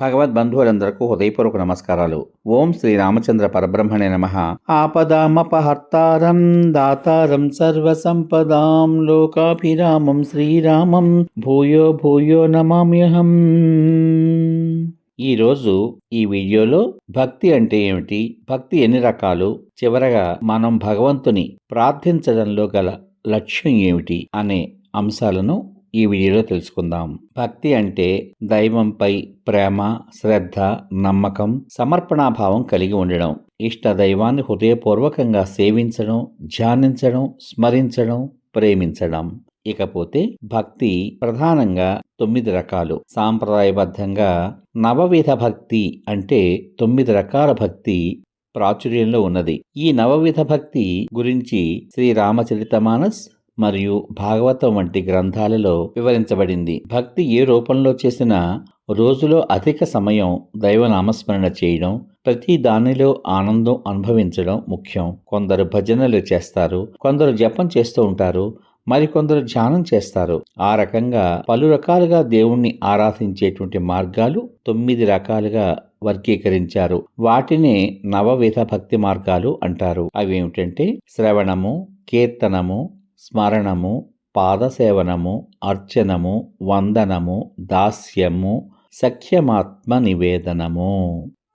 భగవద్ బంధువులందరకు హృదయపూర్వక నమస్కారాలు. ఓం శ్రీ రామచంద్ర పరబ్రహ్మణే నమ. ఆపదామపహర్తారం దాతారం సర్వసంపదాం లోకాభిరామం శ్రీరామం భూయో భూయో నమామ్యహం. ఈరోజు ఈ వీడియోలో భక్తి అంటే ఏమిటి? భక్తి ఎన్ని రకాలు? చివరగా మనం భగవంతుని ప్రార్థించడంలో గల లక్ష్యం ఏమిటి? అనే అంశాలను ఈ వీడియోలో తెలుసుకుందాం. భక్తి అంటే దైవంపై ప్రేమ శ్రద్ధ నమ్మకం సమర్పణాభావం కలిగి ఉండడం. ఇష్ట దైవాన్ని హృదయపూర్వకంగా సేవించడం ధ్యానించడం స్మరించడం ప్రేమించడం. ఇకపోతే భక్తి ప్రధానంగా తొమ్మిది రకాలు. సాంప్రదాయబద్ధంగా నవవిధ భక్తి అంటే తొమ్మిది రకాల భక్తి ప్రాచుర్యంలో ఉన్నది. ఈ నవవిధ భక్తి గురించి శ్రీ రామచరితమానస్ మరియు భాగవతం వంటి గ్రంథాలలో వివరించబడింది. భక్తి ఏ రూపంలో చేసినా రోజులో అధిక సమయం దైవ నామస్మరణ చేయడం ప్రతి దానిలో ఆనందం అనుభవించడం ముఖ్యం. కొందరు భజనలు చేస్తారు కొందరు జపం చేస్తూ ఉంటారు మరికొందరు ధ్యానం చేస్తారు. ఆ రకంగా పలు రకాలుగా దేవుణ్ణి ఆరాధించేటువంటి మార్గాలు తొమ్మిది రకాలుగా వర్గీకరించారు. వాటినే నవవిధ భక్తి మార్గాలు అంటారు. అవి ఏమిటంటే శ్రవణము కీర్తనము స్మరణము పాదసేవనము అర్చనము వందనము దాస్యము సఖ్యమాత్మ నివేదనము.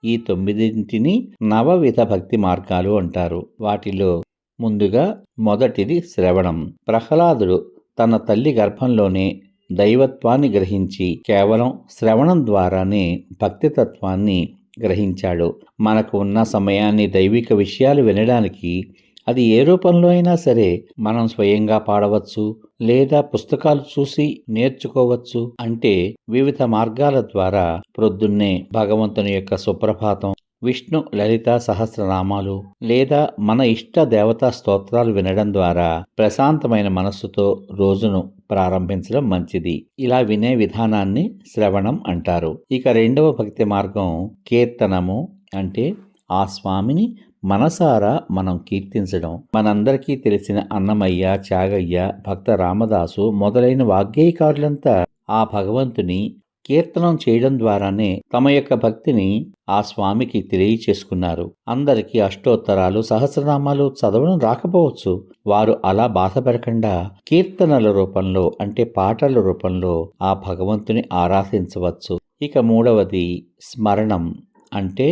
ఈ తొమ్మిదింటిని నవవిధ భక్తి మార్గాలు అంటారు. వాటిలో ముందుగా మొదటిది శ్రవణం. ప్రహ్లాదుడు తన తల్లి గర్భంలోనే దైవత్వాన్ని గ్రహించి కేవలం శ్రవణం ద్వారానే భక్తితత్వాన్ని గ్రహించాడు. మనకు ఉన్న సమయాన్ని దైవిక విషయాలు వినడానికి అది ఏ రూపంలో అయినా సరే మనం స్వయంగా పాడవచ్చు లేదా పుస్తకాలు చూసి నేర్చుకోవచ్చు అంటే వివిధ మార్గాల ద్వారా ప్రొద్దున్నే భగవంతుని యొక్క సుప్రభాతం విష్ణు లలిత సహస్రనామాలు లేదా మన ఇష్ట దేవతా స్తోత్రాలు వినడం ద్వారా ప్రశాంతమైన మనస్సుతో రోజును ప్రారంభించడం మంచిది. ఇలా వినే విధానాన్ని శ్రవణం అంటారు. ఇక రెండవ భక్తి మార్గం కీర్తనము అంటే ఆ స్వామిని మనసారా మనం కీర్తించడం. మనందరికీ తెలిసిన అన్నమయ్య త్యాగయ్య భక్త రామదాసు మొదలైన వాగ్గేయకారులంతా ఆ భగవంతుని కీర్తనం చేయడం ద్వారానే తమ యొక్క భక్తిని ఆ స్వామికి తెలియచేసుకున్నారు. అందరికీ అష్టోత్తరాలు సహస్రనామాలు చదవడం రాకపోవచ్చు. వారు అలా బాధపడకుండా కీర్తనల రూపంలో అంటే పాటల రూపంలో ఆ భగవంతుని ఆరాధించవచ్చు. ఇక మూడవది స్మరణం అంటే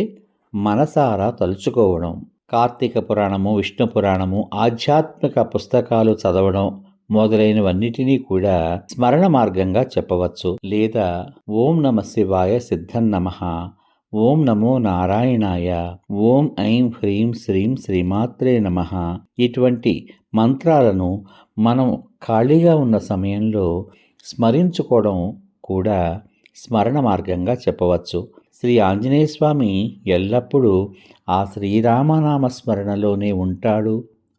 మనసారా తలుచుకోవడం కార్తీక పురాణము విష్ణు పురాణము ఆధ్యాత్మిక పుస్తకాలు చదవడం మొదలైనవన్నిటినీ కూడా స్మరణ మార్గంగా చెప్పవచ్చు. లేదా ఓం నమ శివాయ సిద్ధం నమ ఓం నమో నారాయణాయ ఓం ఐం హ్రీం శ్రీం శ్రీమాత్రే నమ ఇటువంటి మంత్రాలను మనం ఖాళీగా ఉన్న సమయంలో స్మరించుకోవడం కూడా స్మరణ మార్గంగా చెప్పవచ్చు. శ్రీ ఆంజనేయ స్వామి ఎల్లప్పుడూ ఆ శ్రీరామనామ స్మరణలోనే ఉంటాడు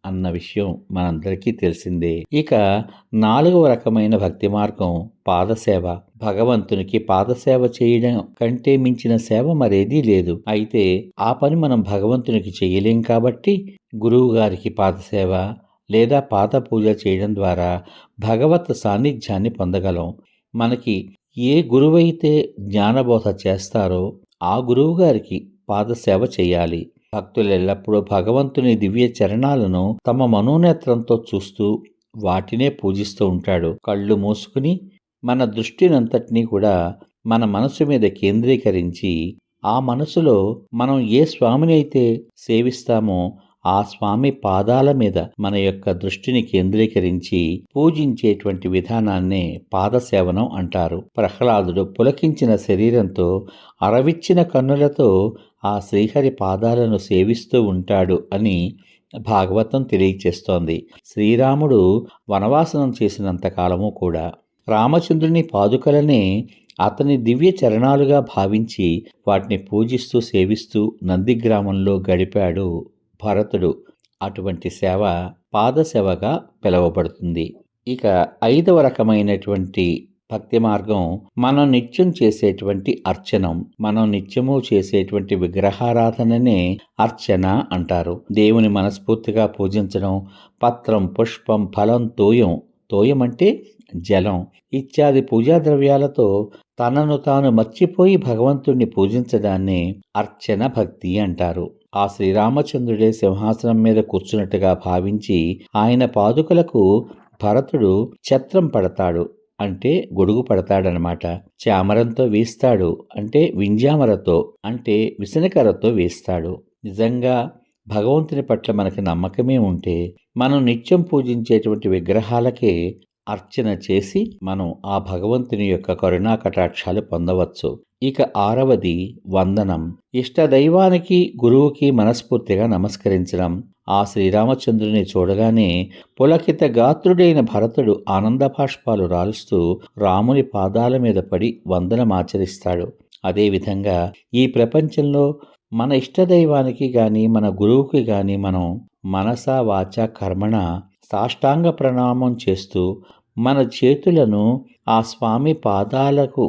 అన్న విషయం మనందరికీ తెలిసిందే. ఇక నాలుగవ రకమైన భక్తి మార్గం పాదసేవ. భగవంతునికి పాదసేవ చేయడం కంటే మించిన సేవ మరేదీ లేదు. అయితే ఆ పని మనం భగవంతునికి చేయలేం కాబట్టి గురువు గారికి పాదసేవ లేదా పాద పూజ చేయడం ద్వారా భగవత్ సాన్నిధ్యాన్ని పొందగలం. మనకి ఏ గురువైతే జ్ఞానబోధ చేస్తారో ఆ గురువు గారికి పాదసేవ చేయాలి. భక్తులు ఎల్లప్పుడూ భగవంతుని దివ్య చరణాలను తమ మనోనేత్రంతో చూస్తూ వాటినే పూజిస్తూ ఉంటాడు. కళ్ళు మూసుకుని మన దృష్టినంతటినీ కూడా మన మనసు మీద కేంద్రీకరించి ఆ మనసులో మనం ఏ స్వామిని అయితే సేవిస్తామో ఆ స్వామి పాదాల మీద మన యొక్క దృష్టిని కేంద్రీకరించి పూజించేటువంటి విధానాన్నే పాదసేవనం అంటారు. ప్రహ్లాదుడు పులకించిన శరీరంతో అరవిచ్చిన కన్నులతో ఆ శ్రీహరి పాదాలను సేవిస్తూ ఉంటాడు అని భాగవతం తెలియచేస్తోంది. శ్రీరాముడు వనవాసనం చేసినంత కాలము కూడా రామచంద్రుని పాదుకలనే అతని దివ్య చరణాలుగా భావించి వాటిని పూజిస్తూ సేవిస్తూ నందిగ్రామంలో గడిపాడు భరతుడు అటువంటి సేవ పాదసేవగా పిలువబడుతుంది. ఇక ఐదవ రకమైనటువంటి భక్తి మార్గం మనం నిత్యం చేసేటువంటి అర్చనం మనం నిత్యము చేసేటువంటి విగ్రహారాధననే అర్చన అంటారు. దేవుని మనస్ఫూర్తిగా పూజించడం పత్రం పుష్పం ఫలం తోయం తోయం అంటే జలం. ఇత్యాది పూజా ద్రవ్యాలతో తనను తాను మర్చిపోయి భగవంతుణ్ణి పూజించడాన్ని అర్చన భక్తి అంటారు. ఆ శ్రీరామచంద్రుడే సింహాసనం మీద కూర్చున్నట్టుగా భావించి ఆయన పాదుకలకు భరతుడు ఛత్రం పడతాడు అంటే గొడుగు పడతాడనమాట చామరంతో వీస్తాడు అంటే వింజామరతో అంటే విసనకరతో వేస్తాడు. నిజంగా భగవంతుని పట్ల మనకి నమ్మకమే ఉంటే మనం నిత్యం పూజించేటువంటి విగ్రహాలకే అర్చన చేసి మనం ఆ భగవంతుని యొక్క కరుణా కటాక్షాలు పొందవచ్చు. ఇక ఆరవది వందనం. ఇష్ట దైవానికి గురువుకి మనస్ఫూర్తిగా నమస్కరించడం. ఆ శ్రీరామచంద్రుని చూడగానే పులకిత గాత్రుడైన భరతుడు ఆనందపాష్పాలు రాలుస్తూ రాముని పాదాల మీద పడి వందనమాచరిస్తాడు అదేవిధంగా ఈ ప్రపంచంలో మన ఇష్టదైవానికి గాని మన గురువుకి గాని మనం మనస వాచ కర్మణ సాష్టాంగ ప్రణామం చేస్తూ మన చేతులను ఆ స్వామి పాదాలకు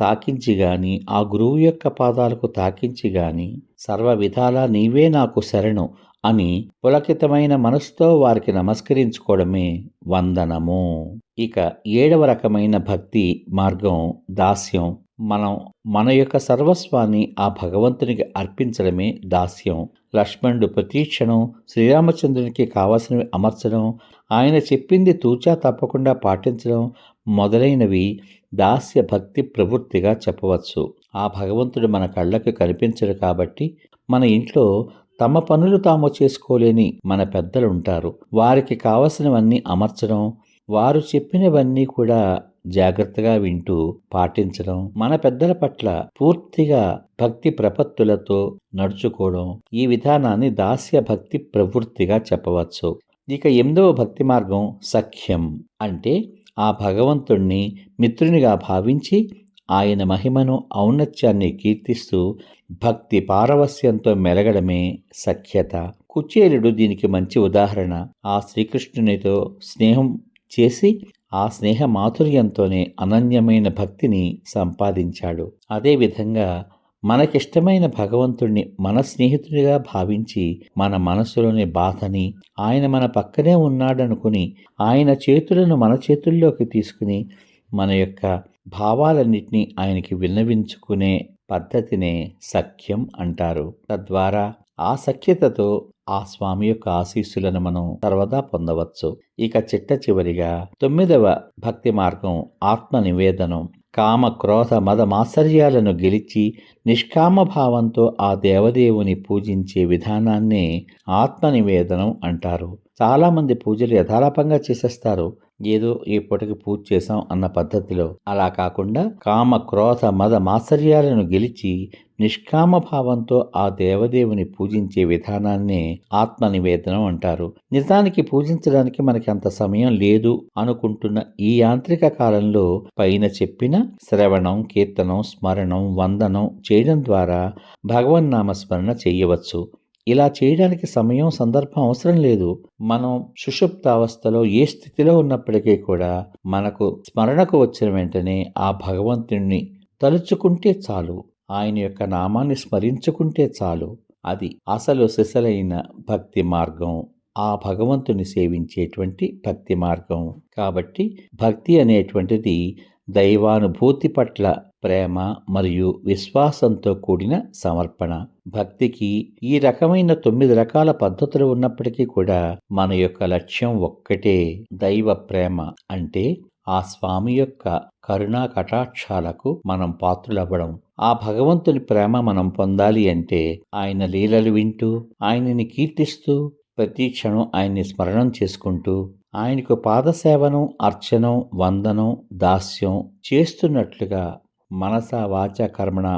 తాకించి గాని ఆ గురువు యొక్క పాదాలకు తాకించి గాని సర్వ విధాలా నీవే నాకు శరణు అని పులకితమైన మనసుతో వారికి నమస్కరించుకోవడమే వందనము. ఇక ఏడవ రకమైన భక్తి మార్గం దాస్యం. మనం మన యొక్క సర్వస్వాన్ని ఆ భగవంతునికి అర్పించడమే దాస్యం. లక్ష్మణుడు ప్రతీక్షణం శ్రీరామచంద్రునికి కావలసినవి అమర్చడం ఆయన చెప్పింది తూచా తప్పకుండా పాటించడం మొదలైనవి దాస్య భక్తి ప్రవృత్తిగా చెప్పవచ్చు. ఆ భగవంతుడు మన కళ్ళకు కనిపించడు కాబట్టి మన ఇంట్లో తమ పనులు తాము చేసుకోలేని మన పెద్దలు ఉంటారు. వారికి కావలసినవన్నీ అమర్చడం వారు చెప్పినవన్నీ కూడా జాగ్రత్తగా వింటూ పాటించడం మన పెద్దల పట్ల పూర్తిగా భక్తి ప్రపత్తులతో నడుచుకోవడం ఈ విధానాన్ని దాస్య భక్తి ప్రవృత్తిగా చెప్పవచ్చు. ఇక ఎనిమిదవ భక్తి మార్గం సఖ్యం అంటే ఆ భగవంతుణ్ణి మిత్రునిగా భావించి ఆయన మహిమను ఔన్నత్యాన్ని కీర్తిస్తూ భక్తి పారవస్యంతో మెలగడమే సఖ్యత. కుచేలుడు దీనికి మంచి ఉదాహరణ. ఆ శ్రీకృష్ణునితో స్నేహం చేసి ఆ స్నేహ మాధుర్యంతోనే అనన్యమైన భక్తిని సంపాదించాడు. అదేవిధంగా మనకిష్టమైన భగవంతుణ్ణి మన స్నేహితుడిగా భావించి మన మనసులోని బాధని ఆయన మన పక్కనే ఉన్నాడనుకుని ఆయన చేతులను మన చేతుల్లోకి తీసుకుని మన యొక్క భావాలన్నింటినీ ఆయనకి విన్నవించుకునే పద్ధతినే సఖ్యం అంటారు. తద్వారా ఆ సఖ్యతతో ఆ స్వామి యొక్క ఆశీస్సులను మనం సర్వదా పొందవచ్చు. ఇక చిట్ట చివరిగా తొమ్మిదవ భక్తి మార్గం ఆత్మ నివేదనం కామ క్రోధ మద మాత్సర్యాలను గెలిచి నిష్కామ భావంతో ఆ దేవదేవుని పూజించే విధానాన్నే ఆత్మ నివేదనం అంటారు. చాలామంది పూజలు యథాలాపంగా చేసేస్తారు. ఏదో ఇప్పటికి పూజ చేశాం అన్న పద్ధతిలో. అలా కాకుండా కామ క్రోధ మద మాత్సర్యాలను గెలిచి నిష్కామ భావంతో ఆ దేవదేవుని పూజించే విధానాన్నే ఆత్మ నివేదనం అంటారు. నిజానికి పూజించడానికి మనకి అంత సమయం లేదు అనుకుంటున్న ఈ యాంత్రిక కాలంలో పైన చెప్పిన శ్రవణం కీర్తనం స్మరణం వందనం చేయడం ద్వారా భగవన్నామ స్మరణ చేయవచ్చు. ఇలా చేయడానికి సమయం సందర్భం అవసరం లేదు. మనం సుషుప్తావస్థలో ఏ స్థితిలో ఉన్నప్పటికీ కూడా మనకు స్మరణకు వచ్చిన వెంటనే ఆ భగవంతుణ్ణి తలుచుకుంటే చాలు. ఆయన యొక్క నామాన్ని స్మరించుకుంటే చాలు. అది అసలు సిసలైన భక్తి మార్గం. ఆ భగవంతుని సేవించేటువంటి భక్తి మార్గం. కాబట్టి భక్తి అనేటువంటిది దైవానుభూతి పట్ల ప్రేమ మరియు విశ్వాసంతో కూడిన సమర్పణ. భక్తికి ఈ రకమైన తొమ్మిది రకాల పద్ధతులు ఉన్నప్పటికీ కూడా మన యొక్క లక్ష్యం ఒక్కటే దైవ ప్రేమ. అంటే ఆ స్వామి యొక్క కరుణా కటాక్షాలకు మనం పాత్రులవ్వడం. ఆ భగవంతుని ప్రేమ మనం పొందాలి అంటే ఆయన లీలలు వింటూ ఆయనని కీర్తిస్తూ ప్రతి క్షణం ఆయన్ని స్మరణం చేసుకుంటూ ఆయనకు పాదసేవనం అర్చనం వందనం దాస్యం చేస్తున్నట్లుగా మనస వాచ కర్మణ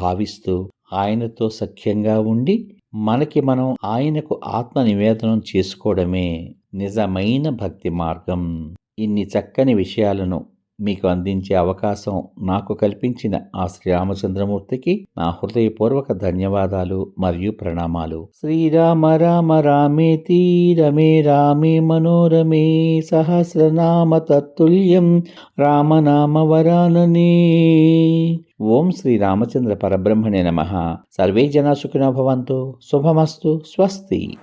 భావిస్తూ ఆయనతో సఖ్యంగా ఉండి మనకి మనం ఆయనకు ఆత్మ నివేదనం చేసుకోవడమే నిజమైన భక్తి మార్గం. ఇన్ని చక్కని విషయాలను మీకు అందించే అవకాశం నాకు కల్పించిన ఆ శ్రీరామచంద్రమూర్తికి నా హృదయపూర్వక ధన్యవాదాలు మరియు ప్రణామాలు. శ్రీరామ రామ రామేతి రమే రామే మనోరమే సహస్రనామ తత్తుల్యం రామనామ వరాననే. ఓం శ్రీ రామచంద్ర పరబ్రహ్మణే నమ. సర్వే జనా సుఖినో భవంతు. శుభమస్తు. స్వస్తి.